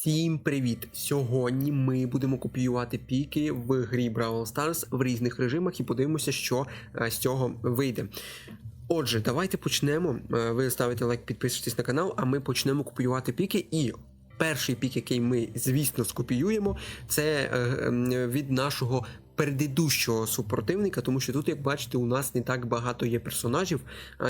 Всім привіт! Сьогодні ми будемо копіювати піки в грі Brawl Stars в різних режимах і подивимося, що е, з цього вийде. Отже, давайте почнемо. Е, Ви ставите лайк, підписуйтесь на канал, а ми почнемо копіювати піки. І перший пік, який ми, звісно, скопіюємо, це е, від нашого предыдущого супротивника, тому що тут, як бачите, у нас не так багато є персонажів.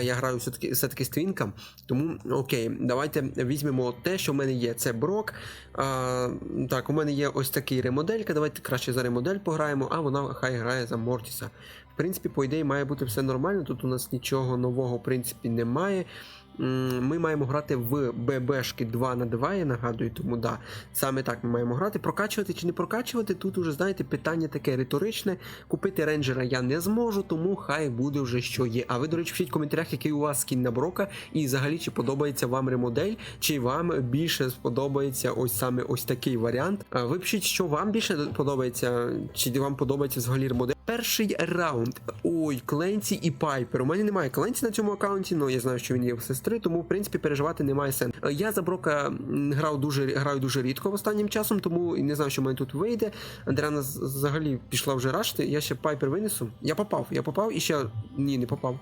Я граю все-таки все-таки з твінком, тому окей, давайте візьмемо те, що в мене є. Це Брок. А, так, у мене є ось такий ремоделька. Давайте краще за ремодель пограємо, а вона хай грає за Мортіса. В принципі, по ідеї, має бути все нормально. Тут у нас нічого нового, в принципі, немає. Ми маємо грати в ББшки 2 на 2, я нагадую, тому да, саме так ми маємо грати. Прокачувати чи не прокачувати, тут уже, знаєте, питання таке риторичне. Купити рейнджера я не зможу, тому хай буде вже що є. А ви, до речі, пишіть в коментарях, який у вас скін на Брока, і взагалі чи подобається вам ремодель, чи вам більше сподобається ось саме ось такий варіант. Ви пишіть, що вам більше подобається, чи вам подобається взагалі ремодель. Перший раунд. Ой, Кленці і Пайпер. У мене немає Кленці на цьому аккаунті, але я знаю, що він є в сестри, тому в принципі переживати немає сенсу. Е, Я за Брока грав дуже граю дуже рідко останнім часом, тому не знаю, що в мене тут вийде. Андріана взагалі пішла вже рашти. Я ще Пайпер винесу. Я попав, я попав і ще ні, не попав.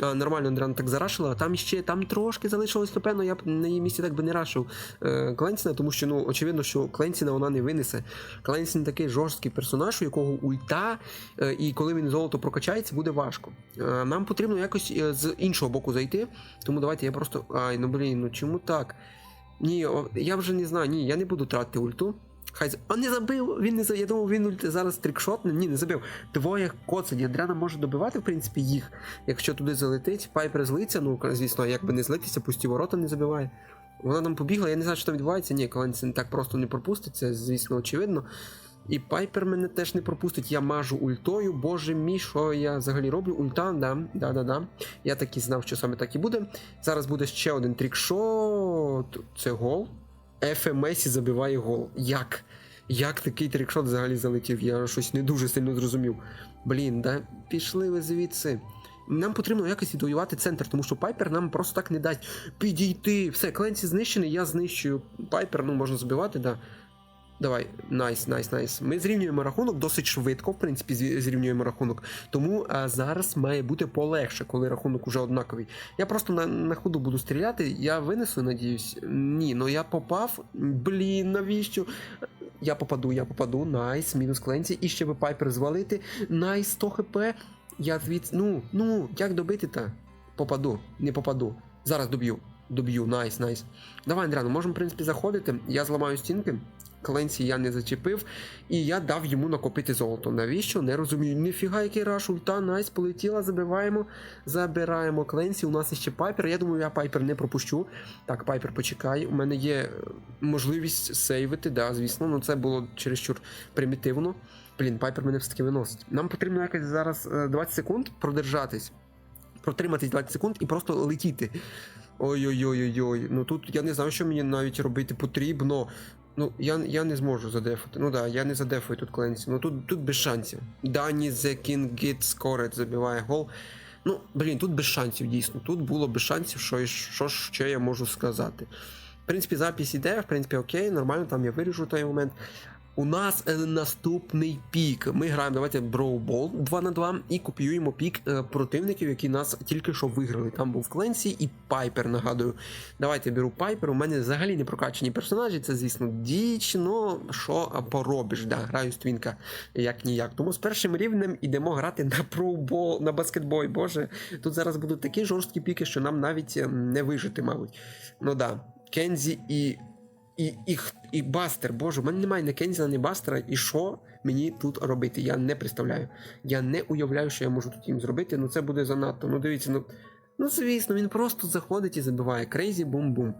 Нормально Андріана так зарашила. Там ще там трошки залишилось, напевно, я б на її місці так би не рашив е, Кленсіна, тому що ну очевидно, що Кленсіна вона не винесе. Кленсін такий жорсткий персонаж, у якого ульта, е, і коли він золото прокачається, буде важко. Е, нам потрібно якось з іншого боку зайти. Тому давайте я просто. Ай, ну блін, ну чому так? Ні, я вже не знаю, ні, я не буду тратити ульту. Хай а не забив. Він не за. Я думав, він зараз трикшотне. Ні, не забив. Двоє коцані. Андріана може добивати, в принципі, їх. Якщо туди залетить, Пайпер злиться, ну звісно, як би не злитися, пусті ворота не забиває. Вона нам побігла, я не знаю, що там відбувається. Ні, Калансін так просто не пропустить, це, звісно, очевидно. І Пайпер мене теж не пропустить. Я мажу ультою. Боже мій, що я взагалі роблю? Ульта, да, да, да, да. Я так і знав, що саме так і буде. Зараз буде ще один трікшот. Це гол. ФМСі забиває гол. Як? Як такий трікшот взагалі залетів? Я щось не дуже сильно зрозумів. Блін, да пішли ви звідси. Нам потрібно якось відвоювати центр, тому що Пайпер нам просто так не дасть підійти. Все, Кленсі знищений, я знищую Пайпер, ну можна збивати, да. Давай, найс, найс, найс. Ми зрівнюємо рахунок досить швидко, в принципі, зрівнюємо рахунок. Тому а, зараз має бути полегше, коли рахунок уже однаковий. Я просто на, на ходу буду стріляти, я винесу, надіюсь. Ні, ну я попав. Блін, навіщо? Я попаду, я попаду. Найс, мінус кленці. І ще би пайпер звалити. Найс, 100 хп. Я звідси. Ну, ну, як добити та? Попаду, не попаду. Зараз доб'ю. Доб'ю, найс, найс. Давай, Андріано, можемо, в принципі, заходити. Я зламаю стінки. Кленсі я не зачепив, і я дав йому накопити золото. Навіщо? Не розумію. Ніфіга, який раш, ульта, найс, полетіла, забиваємо, забираємо Кленсі. У нас ще Пайпер. Я думаю, я Пайпер не пропущу. Так, Пайпер, почекай. У мене є е, можливість сейвити, да, звісно, ну це було чересчур примітивно. Блін, Пайпер мене все-таки виносить. Нам потрібно якось зараз е, 20 секунд продержатись. Протриматись 20 секунд і просто летіти. Ой-ой-ой-ой-ой. Ну тут я не знаю, що мені навіть робити потрібно. Ну, я, я не зможу задефати. Ну да, я не задефую тут Кленсі. Ну тут, тут без шансів. Дані The King Git Scored забиває гол. Ну, блін, тут без шансів, дійсно. Тут було без шансів, що, що ще я можу сказати. В принципі, запись іде, в принципі, окей, нормально, там я виріжу той момент. У нас е, наступний пік. Ми граємо, давайте Ball 2 на 2 і копіюємо пік е, противників, які нас тільки що виграли. Там був Кленсі і Пайпер, нагадую. Давайте беру Пайпер. У мене взагалі не прокачані персонажі, це, звісно, діч, ну що поробиш, да, граю з твінка як ніяк. Тому з першим рівнем ідемо грати на Ball, на баскетбой. Боже, тут зараз будуть такі жорсткі піки, що нам навіть е, не вижити, мабуть. Ну да, Кензі і. І, і, і Бастер, боже, у мене немає ні Кензіна, ні Бастера, і що мені тут робити? Я не представляю. Я не уявляю, що я можу тут їм зробити. Ну це буде занадто. Ну дивіться, ну, ну звісно, він просто заходить і забиває. Крейзі бум-бум.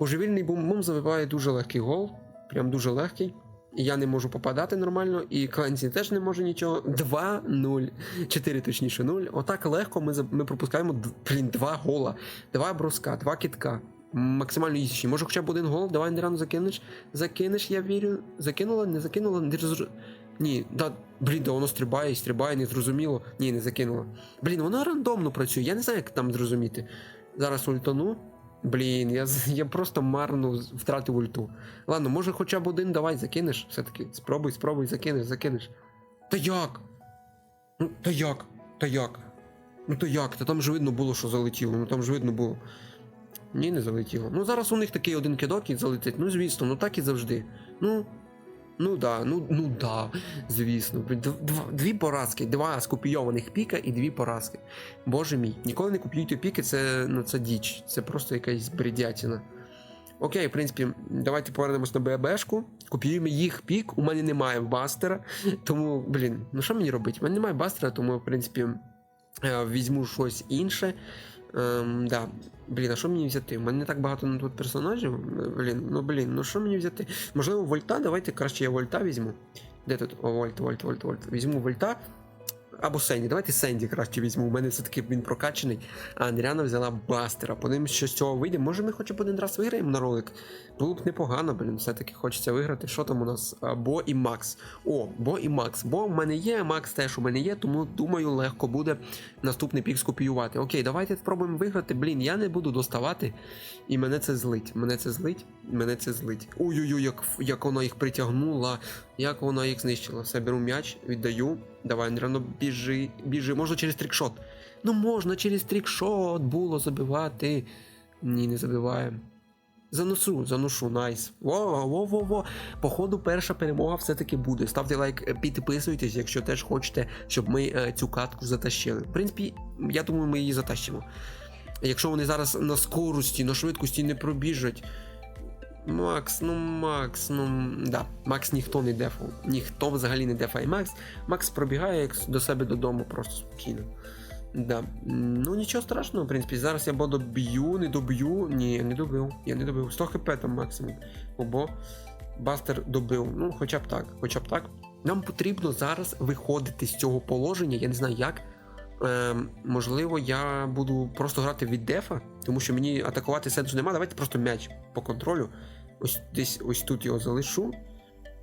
Божевільний бум-бум забиває дуже легкий гол. Прям дуже легкий. І я не можу попадати нормально, і Кленсі теж не може нічого. 2-0. 4 точніше 0. Отак легко ми, ми пропускаємо блін, 2 гола, 2 броска, 2 кітка. Максимально ізічні. Може хоча б один гол, давай Андріану закинеш. Закинеш, я вірю. Закинула, не закинула, не розр... Ні, да, блін, да воно стрибає, стрибає, не зрозуміло. Ні, не закинула. Блін, воно рандомно працює, я не знаю, як там зрозуміти. Зараз ультану. Блін, я, я просто марно втратив ульту. Ладно, може хоча б один давай закинеш. Все-таки спробуй, спробуй, закинеш, закинеш. Та як? Ну, та як? Та як? Ну то як? Та там ж видно було, що залетіло, ну там ж видно було. Ні, не залетіло. Ну зараз у них такий один кидок і залетить. Ну звісно, ну так і завжди. Ну. Ну да, ну ну да, звісно. Два, дві поразки, два скопійованих піка і дві поразки. Боже мій, ніколи не купуйте піки, це, ну, це діч, це просто якась бредятина. Окей, в принципі, давайте повернемось на ББшку. Копіюємо їх пік. У мене немає бастера. Тому, блін, ну що мені робити? У мене немає бастера, тому, в принципі, е, візьму щось інше. Ем, да. Блін, а що мені взяти? У мене не так багато тут персонажів. Е, Блін, ну блін, ну що мені взяти? Можливо, вольта, давайте краще я вольта візьму. Де тут? О, вольт, вольт, вольт, вольт. Візьму вольта. Або Сенді. Давайте Сенді краще візьму. У мене все-таки він прокачаний. А Андріана взяла бастера. Подивимось, що з цього вийде. Може, ми хоча б один раз виграємо на ролик. Було б непогано, блін. Все-таки хочеться виграти. Що там у нас? Бо і Макс. О, Бо і Макс. Бо в мене є, Макс теж у мене є, тому думаю, легко буде наступний пік скопіювати. Окей, давайте спробуємо виграти. Блін, я не буду доставати. І мене це злить. Мене це злить, мене це злить. Ой-ой-ой, як, як вона їх притягнула, як вона їх знищила. Все, беру м'яч, віддаю. Давай, Андріано, біжи, біжи. Можна через трикшот. Ну можна через трикшот було забивати. Ні, не забиваємо. Заношу, заношу, найс. Во, во, во, во. Походу, перша перемога все-таки буде. Ставте лайк, е, підписуйтесь, якщо теж хочете, щоб ми е, цю катку затащили. В принципі, я думаю, ми її затащимо. Якщо вони зараз на скорості, на швидкості не пробіжать. Макс, ну Макс, ну да, Макс ніхто не дефав. Ніхто взагалі не дефає Макс. Макс пробігає до себе додому просто спокійно. Да. Ну нічого страшного, в принципі. Зараз я або доб'ю, не доб'ю. Ні, не добив. Я не добив. 100 хп там максимум. Або Бастер добив. Ну, хоча б так, хоча б так. Нам потрібно зараз виходити з цього положення. Я не знаю як. Ем, можливо, я буду просто грати від дефа, тому що мені атакувати сенсу немає. Давайте просто м'яч по контролю. Ось десь ось тут його залишу.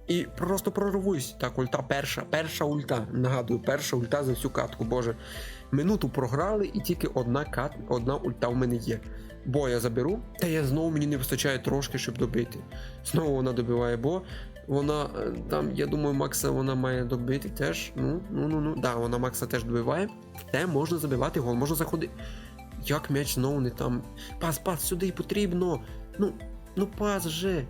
І просто прорвусь. Так, ульта перша, перша ульта. Нагадую, перша ульта за всю катку. Боже. Минуту програли, і тільки одна кат, одна ульта в мене є. Бо я заберу, та я знову мені не вистачає трошки, щоб добити. Знову вона добиває, бо вона е, там, я думаю, Макса вона має добити теж. Ну, ну, ну, ну. Да, вона Макса теж добиває. Те можна забивати гол, можна заходити. Як м'яч знову не там. Пас, пас, сюди потрібно. Ну, ну пас же.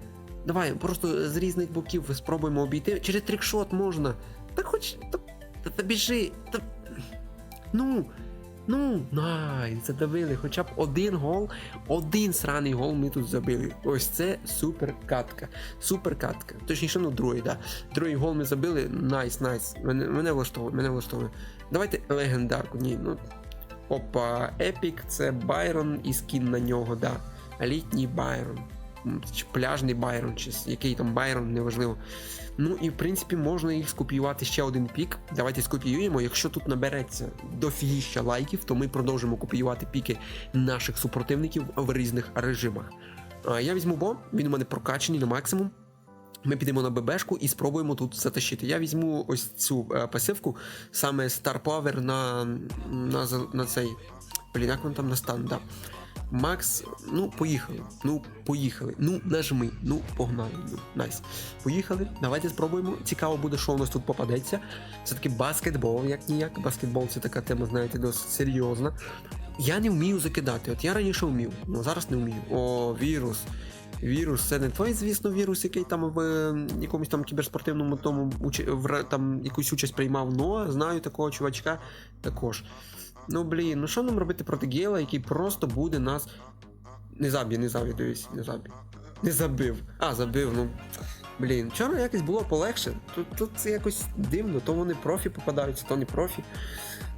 Давай, просто з різних боків спробуємо обійти. Через трикшот можна. Та хоч. Та, та, та біжи. Та... Ну. Ну, най, задавили. Хоча б один гол, один сраний гол ми тут забили. Ось це супер катка. Супер катка. Точніше, ну другий, да. Другий гол ми забили. Найс, найс. Мене, мене влаштовує, мене влаштовує. Давайте легендарку. Ні, ну. Опа, Епік, це Байрон і скін на нього, да. Літній Байрон. Чи пляжний Байрон, чи який там Байрон, неважливо. Ну і в принципі можна їх скопіювати ще один пік. Давайте скопіюємо. Якщо тут набереться дофігіща лайків, то ми продовжимо копіювати піки наших супротивників в різних режимах. Я візьму бо, він у мене прокачаний на максимум. Ми підемо на ББшку і спробуємо тут затащити. Я візьму ось цю е, пасивку, саме Star Power на, на, на цей. Блін, як він там на стан, да. Макс, ну поїхали. Ну, поїхали. Ну, нажми. Ну, погнали. Ну, найс. Поїхали. Давайте спробуємо. Цікаво буде, що у нас тут попадеться. Це таки баскетбол, як ніяк. Баскетбол це така тема, знаєте, досить серйозна. Я не вмію закидати. От я раніше вмів, але зараз не вмію. О, вірус. Вірус, це не той, звісно, вірус, який там в е, якомусь там кіберспортивному тому в там якусь участь приймав, но знаю такого чувачка також. Ну блін, ну що нам робити проти Гела, який просто буде нас. Не заб'є, не заб'є, дивись, не заб'є. Не забив. А, забив, ну. Блін, вчора якось було полегше. Тут, тут це якось дивно, то вони профі попадаються, то не профі.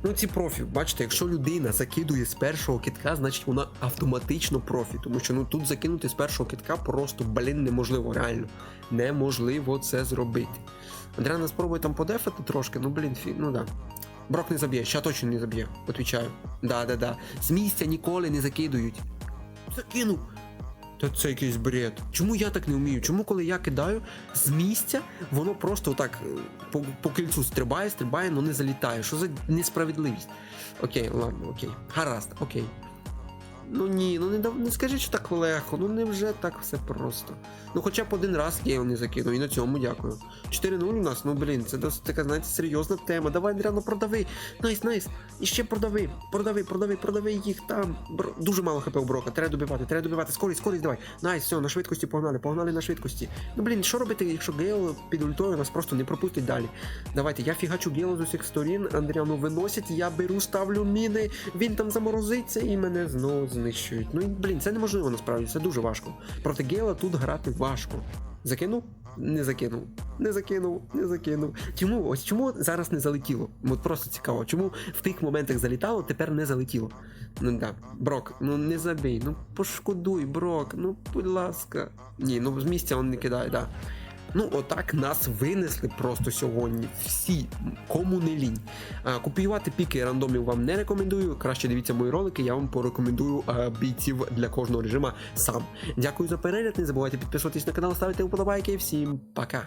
Ну, ці профі, бачите, якщо людина закидує з першого китка, значить вона автоматично профі. Тому що ну тут закинути з першого китка просто, блін, неможливо, реально. Неможливо це зробити. Андріана спробує там подефати трошки, ну блін, фі, ну да. Брок не заб'є, ще точно не заб'є, отвічаю. Да, да, да. З місця ніколи не закидують. Закинув. Та це якийсь бред. Чому я так не вмію? Чому, коли я кидаю з місця, воно просто отак е, по, по кільцю стрибає, стрибає, але не залітає. Що за несправедливість? Окей, ладно, окей. Гаразд, окей. Ну ні, ну не, не скажи, що так легко, ну не вже так все просто. Ну хоча б один раз Гейл не закинув, і на цьому дякую. 4-0 у нас, ну блін, це досить така, знаєте, серйозна тема. Давай, Андріано, продави. Найс, найс. І ще продави, продави, продави, продави їх там. Бр... Дуже мало хп у Брока, треба добивати, треба добивати. Скорість, скорість, давай. Найс, все, на швидкості погнали, погнали на швидкості. Ну блін, що робити, якщо Гейл під ультою нас просто не пропустить далі. Давайте, я фігачу Гейл з усіх сторін, Андріану виносять, я беру, ставлю міни, він там заморозиться і мене знову знищують. Ну блін, це неможливо насправді, це дуже важко. Проти Гейла тут грати важко. Закинув? Не закинув. Не закинув, не закинув. Чому? Ось чому зараз не залетіло? От просто цікаво, чому в тих моментах залітало, тепер не залетіло. Ну да. Брок, ну не забій, ну пошкодуй, Брок, ну будь ласка. Ні, ну з місця він не кидає, да. Ну, отак нас винесли просто сьогодні. Всі, кому не лінь. Копіювати піки рандомів вам не рекомендую. Краще дивіться мої ролики, я вам порекомендую бійців для кожного режима сам. Дякую за перегляд. Не забувайте підписуватись на канал, ставити вподобайки. Всім пока.